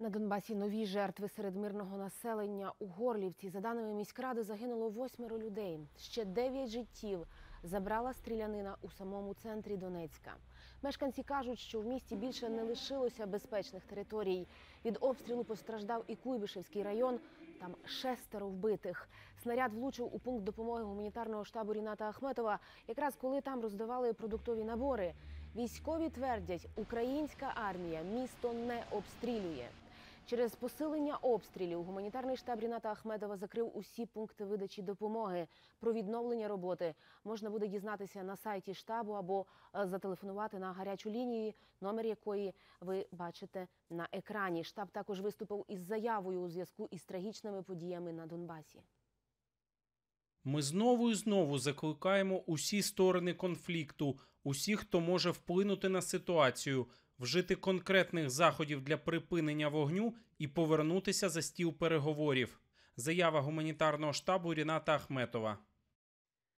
На Донбасі нові жертви серед мирного населення у Горлівці. За даними міськради, загинуло восьмеро людей. Ще дев'ять життів забрала стрілянина у самому центрі Донецька. Мешканці кажуть, що в місті більше не лишилося безпечних територій. Від обстрілу постраждав і Куйбишевський район. Там шестеро вбитих. Снаряд влучив у пункт допомоги гуманітарного штабу Ріната Ахметова, якраз коли там роздавали продуктові набори. Військові твердять, українська армія місто не обстрілює. Через посилення обстрілів гуманітарний штаб Ріната Ахметова закрив усі пункти видачі допомоги. Про відновлення роботи можна буде дізнатися на сайті штабу або е, зателефонувати на гарячу лінію, номер якої ви бачите на екрані. Штаб також виступив із заявою у зв'язку із трагічними подіями на Донбасі. Ми знову і знову закликаємо усі сторони конфлікту, усіх, хто може вплинути на ситуацію, вжити конкретних заходів для припинення вогню і повернутися за стіл переговорів. Заява гуманітарного штабу Ріната Ахметова.